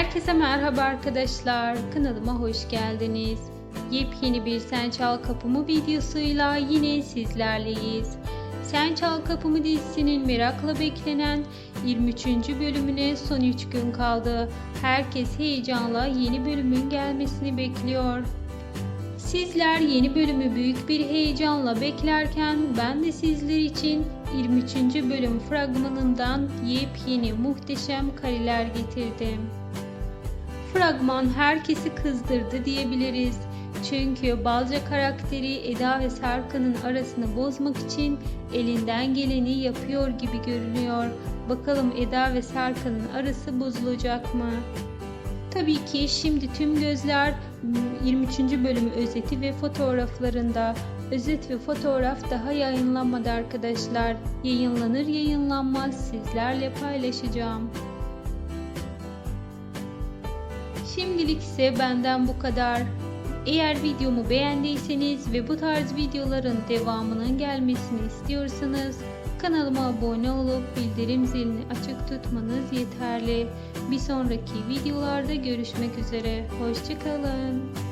Herkese merhaba arkadaşlar. Kanalıma hoş geldiniz. Yepyeni bir Sen Çal Kapımı videosuyla yine sizlerleyiz. Sen Çal Kapımı dizisinin merakla beklenen 23. bölümüne son 3 gün kaldı. Herkes heyecanla yeni bölümün gelmesini bekliyor. Sizler yeni bölümü büyük bir heyecanla beklerken ben de sizler için 23. bölüm fragmanından yepyeni muhteşem kareler getirdim. Fragman herkesi kızdırdı diyebiliriz. Çünkü Balca karakteri Eda ve Serkan'ın arasını bozmak için elinden geleni yapıyor gibi görünüyor. Bakalım Eda ve Serkan'ın arası bozulacak mı? Tabii ki şimdi tüm gözler 23. bölümü özeti ve fotoğraflarında. Özet ve fotoğraf daha yayınlanmadı arkadaşlar. Yayınlanır yayınlanmaz sizlerle paylaşacağım. Şimdilik ise benden bu kadar. Eğer videomu beğendiyseniz ve bu tarz videoların devamının gelmesini istiyorsanız kanalıma abone olup bildirim zilini açık tutmanız yeterli. Bir sonraki videolarda görüşmek üzere. Hoşçakalın.